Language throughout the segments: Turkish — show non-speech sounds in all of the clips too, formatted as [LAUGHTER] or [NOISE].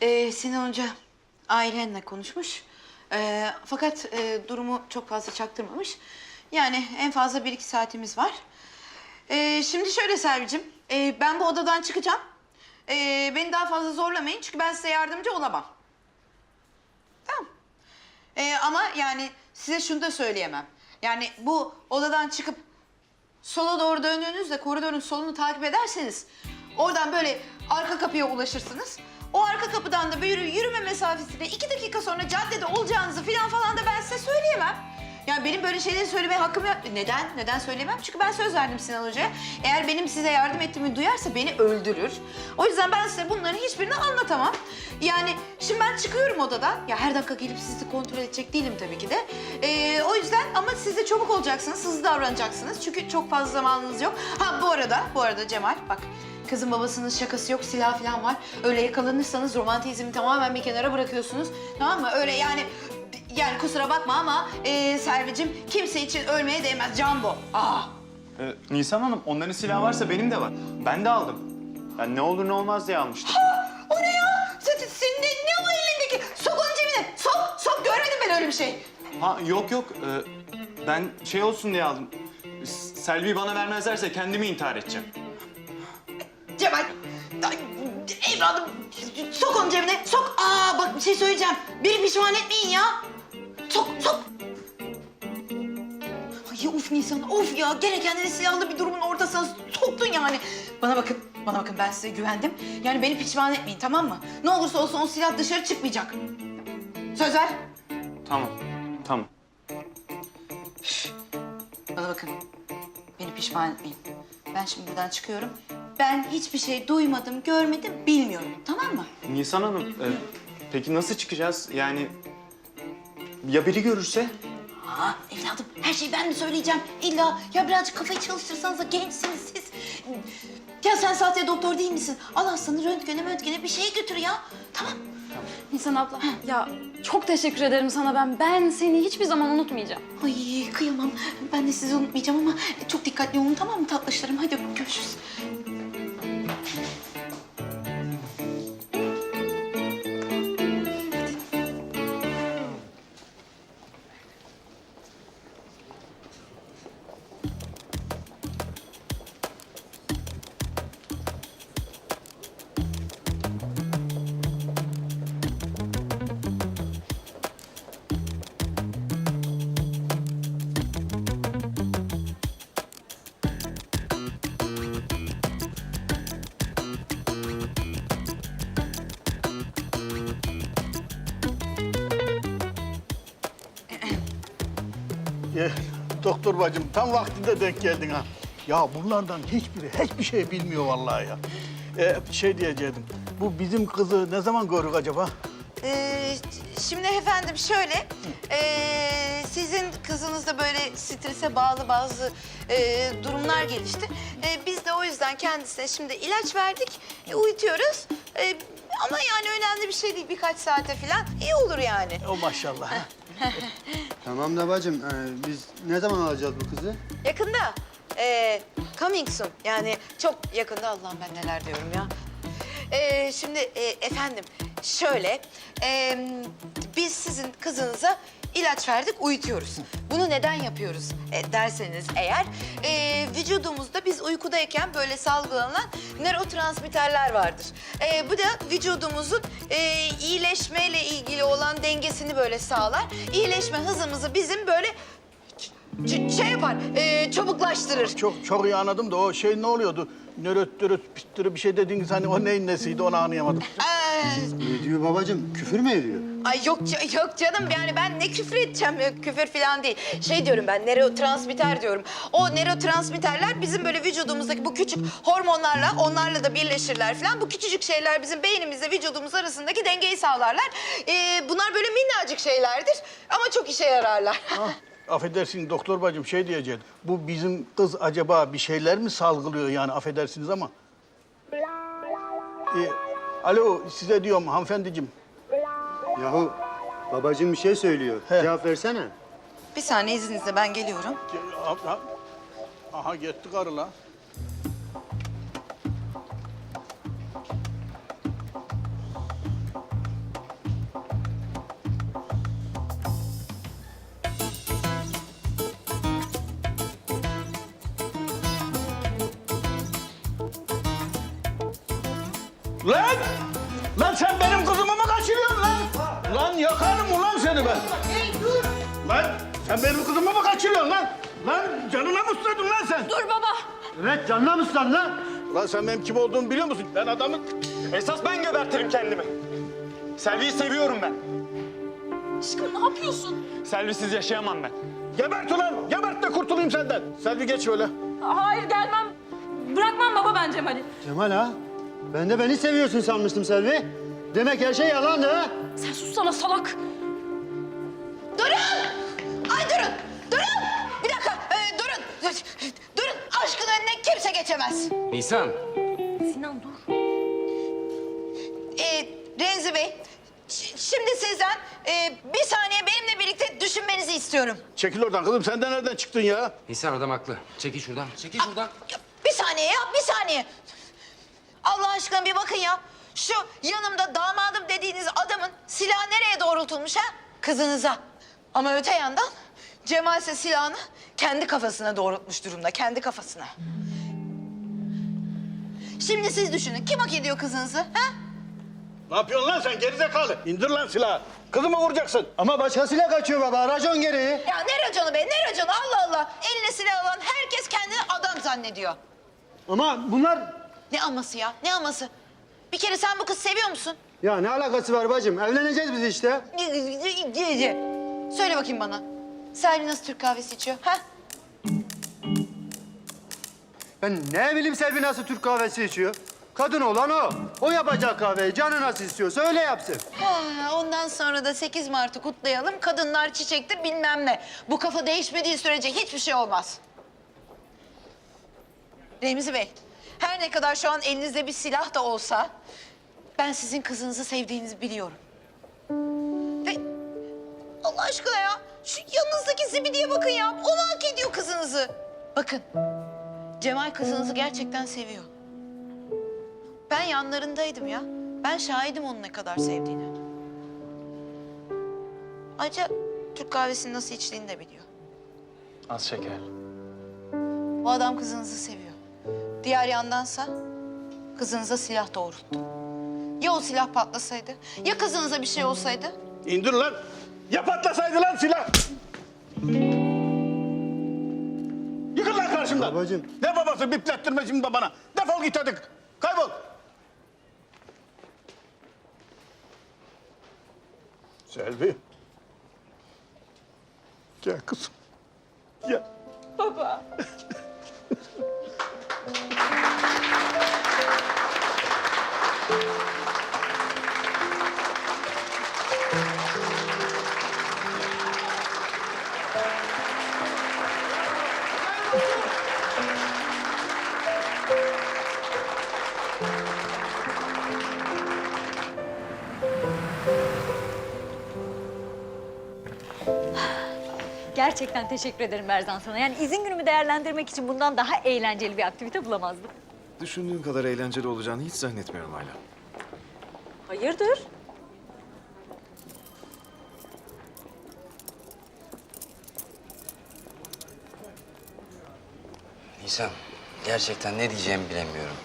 Ee, Sinan Hoca ailenle konuşmuş. Ee, fakat e, durumu çok fazla çaktırmamış. Yani en fazla bir iki saatimiz var. Ee, şimdi şöyle Servicim, e, ben bu odadan çıkacağım. Ee, beni daha fazla zorlamayın çünkü ben size yardımcı olamam. Tamam. Ee, ama yani size şunu da söyleyemem. Yani bu odadan çıkıp sola doğru döndüğünüzde koridorun solunu takip ederseniz oradan böyle arka kapıya ulaşırsınız. O arka kapıdan da böyle yürüme mesafesinde iki dakika sonra caddede olacağınızı falan falan da ben size söyleyemem. Yani benim böyle şeyleri söylemeye hakkım yok. Neden? Neden söyleyemem? Çünkü ben söz verdim Sinan Hoca'ya. Eğer benim size yardım ettiğimi duyarsa beni öldürür. O yüzden ben size bunların hiçbirini anlatamam. Yani şimdi ben çıkıyorum odadan. Ya her dakika gelip sizi kontrol edecek değilim tabii ki de. Ee, o yüzden ama siz de çabuk olacaksınız, hızlı davranacaksınız. Çünkü çok fazla zamanınız yok. Ha bu arada, bu arada Cemal bak. Kızın babasının şakası yok, silah falan var. Öyle yakalanırsanız romantizmi tamamen bir kenara bırakıyorsunuz. Tamam mı? Öyle yani yani kusura bakma ama e, Servicim kimse için ölmeye değmez. Can bu. Aa. Ee, Nisan Hanım, onların silahı varsa benim de var. Ben de aldım. Ben ne olur ne olmaz diye almıştım. O ne ya? Sen, senin ne, ne o elindeki? Sok onun cebine. Sok, sok. Görmedim ben öyle bir şey. Ha yok yok. Ee, ben şey olsun diye aldım. Selvi'yi bana vermezlerse kendimi intihar edeceğim. Cemal. ay, Evladım. Sok onun cebine. Sok. Aa bak bir şey söyleyeceğim. Beni pişman etmeyin ya. Sok, sok. Ay of Nisan, of ya. Gene kendini silahlı bir durumun ortasına soktun yani. Bana bakın, bana bakın ben size güvendim. Yani beni pişman etmeyin tamam mı? Ne olursa olsun o silah dışarı çıkmayacak. Söz ver. Tamam, tamam. Bana bakın. Beni pişman etmeyin. Ben şimdi buradan çıkıyorum. Ben hiçbir şey duymadım, görmedim, bilmiyorum. Tamam mı? Nisan Hanım, e, peki nasıl çıkacağız? Yani ya biri görürse? Aa evladım her şeyi ben mi söyleyeceğim? İlla ya birazcık kafayı çalıştırsanız da gençsiniz siz. Ya sen zaten doktor değil misin? Al hastanı röntgene röntgene bir şeye götür ya. Tamam. Nisan abla, ya çok teşekkür ederim sana ben. Ben seni hiçbir zaman unutmayacağım. Ay kıyamam. Ben de sizi unutmayacağım ama çok dikkatli olun tamam mı tatlışlarım? Hadi görüşürüz. Doktor bacım tam vaktinde denk geldin ha. Ya bunlardan hiçbiri hiçbir şey bilmiyor vallahi ya. Eh, şey diyecektim. Bu bizim kızı ne zaman görürük acaba? Ee, şimdi efendim şöyle, ee, sizin kızınızda böyle strese bağlı bazı ee, durumlar gelişti. Ee, biz de o yüzden kendisine şimdi ilaç verdik, e, uyutuyoruz. Ee, ama yani önemli bir şey değil, birkaç saate falan iyi olur yani. O maşallah. ha. Tamam da bacım, ee, biz ne zaman alacağız bu kızı? Yakında, ee, coming soon yani çok yakında Allah'ım ben neler diyorum ya. Ee, şimdi ee, efendim şöyle, ee, biz sizin kızınıza ilaç verdik, uyutuyoruz. Bunu neden yapıyoruz e, derseniz eğer, ee, vücudumuzda biz uykudayken böyle salgılanan nörotransmitterler vardır. Ee, bu da vücudumuzun ee, iyileşmeyle ilgili olan dengesini böyle sağlar. İyileşme hızımızı bizim böyle ç- şey yapar, ee, çabuklaştırır. Çok çok iyi anladım da o şey ne oluyordu? Nöröt nöröt pistürü bir şey dediniz hani o neyin nesiydi onu anlayamadım. Ee, Ne diyor babacım? Küfür mü ediyor? Ay yok yok canım yani ben ne küfür edeceğim küfür falan değil. Şey diyorum ben nörotransmitter diyorum. O nörotransmitterler bizim böyle vücudumuzdaki bu küçük hormonlarla onlarla da birleşirler falan. Bu küçücük şeyler bizim beynimizle vücudumuz arasındaki dengeyi sağlarlar. Ee, bunlar böyle minnacık şeylerdir ama çok işe yararlar. Ah, affedersin doktor bacım şey diyeceğim. Bu bizim kız acaba bir şeyler mi salgılıyor yani affedersiniz ama. Ee, alo size diyorum hanımefendiciğim. Yahu babacım bir şey söylüyor. He. Cevap versene. Bir saniye izninizle ben geliyorum. Aha, aha gitti karı la. Seni ben. Lan sen benim kızımı mı kaçırıyorsun lan? Lan canına mı ısladın lan sen? Dur baba. Evet canına mısın lan? Lan sen benim kim olduğumu biliyor musun? Ben adamın... Esas ben gebertirim kendimi. Selvi'yi seviyorum ben. Aşkım ne yapıyorsun? Selvi'siz yaşayamam ben. Gebert ulan! Gebert de kurtulayım senden. Selvi geç şöyle. Hayır gelmem. Bırakmam baba ben Cemal'i. Cemal ha? Ben de beni seviyorsun sanmıştım Selvi. Demek her şey yalandı ha? Sen sussana salak. Durun! Ay durun! Durun! Bir dakika, ee, durun! Durun! Aşkın önüne kimse geçemez. Nisan, Sinan dur. Ee, Renzi Bey, ş- şimdi sizden ee, bir saniye benimle birlikte düşünmenizi istiyorum. Çekil oradan kızım. Sen de nereden çıktın ya? Nisan adam haklı. Çekil şuradan, çekil şuradan. Ya, Bir saniye ya, bir saniye. Allah aşkına bir bakın ya. Şu yanımda damadım dediğiniz adamın silahı nereye doğrultulmuş ha? Kızınıza. Ama öte yandan Cemal ise silahını kendi kafasına doğrultmuş durumda, kendi kafasına. Şimdi siz düşünün, kim hak ediyor kızınızı ha? Ne yapıyorsun lan sen gerizekalı? İndir lan silahı. Kızımı vuracaksın. Ama başkasıyla kaçıyor baba. Racon gereği. Ya ne raconu be, ne raconu Allah Allah. Eline silah alan herkes kendini adam zannediyor. Ama bunlar... Ne aması ya, ne aması? Bir kere sen bu kızı seviyor musun? Ya ne alakası var bacım? Evleneceğiz biz işte. Söyle bakayım bana. Selvi nasıl Türk kahvesi içiyor? Ha? Ben ne bileyim Selvi nasıl Türk kahvesi içiyor? Kadın olan o. O yapacak kahveyi. Canı nasıl istiyorsa öyle yapsın. Ha, ondan sonra da 8 Mart'ı kutlayalım. Kadınlar çiçektir bilmem ne. Bu kafa değişmediği sürece hiçbir şey olmaz. Remzi Bey, her ne kadar şu an elinizde bir silah da olsa... ...ben sizin kızınızı sevdiğinizi biliyorum. Allah aşkına ya, şu yanınızdaki zibidiye bakın ya. O mu hak ediyor kızınızı? Bakın, Cemal kızınızı gerçekten seviyor. Ben yanlarındaydım ya. Ben şahidim onun ne kadar sevdiğine. Ayrıca Türk kahvesini nasıl içtiğini de biliyor. Az şeker. O adam kızınızı seviyor. Diğer yandansa kızınıza silah doğrulttu. Ya o silah patlasaydı? Ya kızınıza bir şey olsaydı? İndir lan. Ya patlasaydı lan silah. Yıkıl lan karşımdan. Babacığım. Ne babası biplettirme şimdi babana. Defol git hadi. Kaybol. Selvi. Gel kızım. Gel. Gerçekten teşekkür ederim Berzan sana. Yani izin günümü değerlendirmek için bundan daha eğlenceli bir aktivite bulamazdım. Düşündüğün kadar eğlenceli olacağını hiç zannetmiyorum hala. Hayırdır? Nisan, gerçekten ne diyeceğimi bilemiyorum.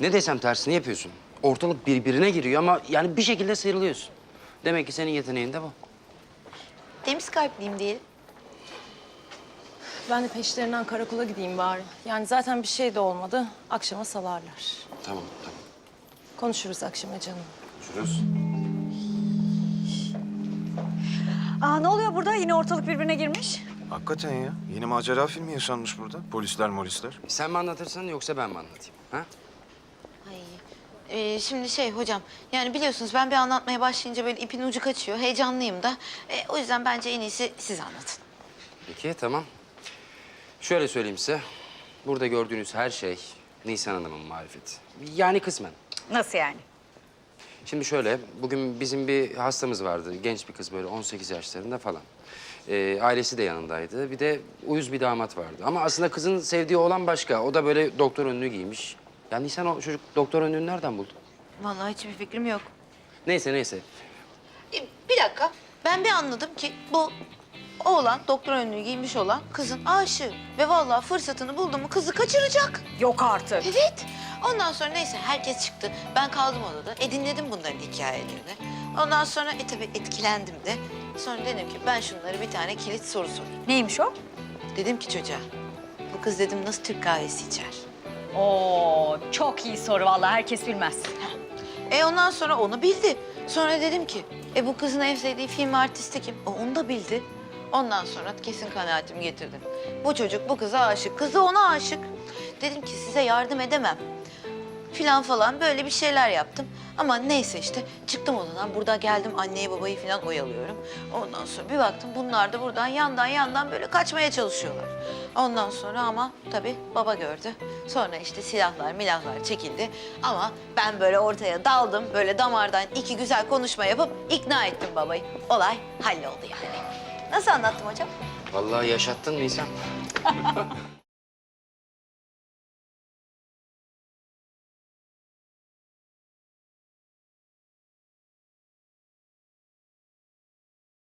Ne desem tersini yapıyorsun. Ortalık birbirine giriyor ama yani bir şekilde sıyrılıyorsun. Demek ki senin yeteneğin de bu. Temiz kalpliyim diyelim. Ben de peşlerinden karakola gideyim bari. Yani zaten bir şey de olmadı. Akşama salarlar. Tamam, tamam. Konuşuruz akşama canım. Görüşürüz. Aa ne oluyor burada? Yine ortalık birbirine girmiş. Hakikaten ya. Yeni macera filmi yaşanmış burada. Polisler molisler. Sen mi anlatırsan yoksa ben mi anlatayım? Ha? Ay, ee, şimdi şey hocam, yani biliyorsunuz ben bir anlatmaya başlayınca böyle ipin ucu kaçıyor. Heyecanlıyım da. Ee, o yüzden bence en iyisi siz anlatın. Peki, tamam. Şöyle söyleyeyim size. Burada gördüğünüz her şey Nisan Hanım'ın marifeti. Yani kısmen. Nasıl yani? Şimdi şöyle, bugün bizim bir hastamız vardı. Genç bir kız böyle 18 yaşlarında falan. Ee, ailesi de yanındaydı. Bir de uyuz bir damat vardı. Ama aslında kızın sevdiği olan başka. O da böyle doktor önlüğü giymiş. Ya Nisan o çocuk doktor önlüğünü nereden buldu? Vallahi hiçbir fikrim yok. Neyse neyse. Ee, bir dakika, ben bir anladım ki bu oğlan, doktor önlüğü giymiş olan kızın aşığı. Ve vallahi fırsatını buldu mu kızı kaçıracak. Yok artık. Evet. Ondan sonra neyse herkes çıktı. Ben kaldım odada. E dinledim bunların hikayelerini. Ondan sonra e tabii etkilendim de. Sonra dedim ki ben şunlara bir tane kilit soru sorayım. Neymiş o? Dedim ki çocuğa, bu kız dedim nasıl Türk kahvesi içer? Oo çok iyi soru vallahi herkes bilmez. E ondan sonra onu bildi. Sonra dedim ki, e bu kızın en sevdiği film artisti kim? O onu da bildi. Ondan sonra kesin kanaatimi getirdim. Bu çocuk bu kıza aşık, kız da ona aşık. Dedim ki size yardım edemem. Filan falan böyle bir şeyler yaptım. Ama neyse işte çıktım odadan. Burada geldim anneye babayı falan oyalıyorum. Ondan sonra bir baktım bunlar da buradan yandan yandan böyle kaçmaya çalışıyorlar. Ondan sonra ama tabii baba gördü. Sonra işte silahlar milahlar çekildi. Ama ben böyle ortaya daldım. Böyle damardan iki güzel konuşma yapıp ikna ettim babayı. Olay halloldu yani. Nasıl anlattım hocam? Vallahi yaşattın Nisan. [LAUGHS]